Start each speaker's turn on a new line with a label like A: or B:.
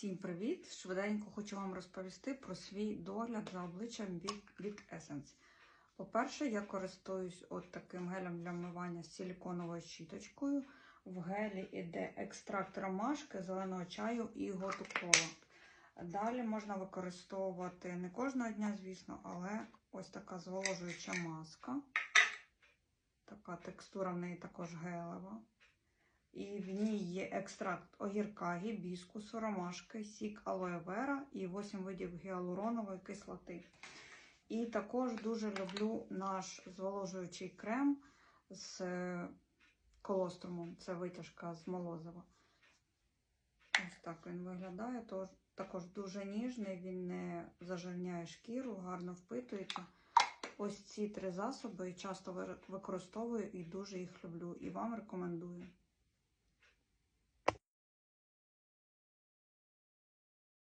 A: Всім привіт! Швиденько хочу вам розповісти про свій догляд за обличчям від, Essence. По-перше, я користуюсь от таким гелем для вмивання з силіконовою щіточкою. В гелі йде екстракт ромашки, зеленого чаю і готу кола. Далі можна використовувати не кожного дня, звісно, але ось така зволожуюча маска. Така текстура в неї також гелева. І в ній є екстракт огірка, гібіскусу, ромашки, сік алоє вера і 8 видів гіалуронової кислоти. І також дуже люблю наш зволожуючий крем з колострумом. Це витяжка з молозива. Ось так він виглядає. Тож, також дуже ніжний, він не зажирняє шкіру, гарно впитується. Ось ці три засоби часто використовую і дуже їх люблю. І вам рекомендую.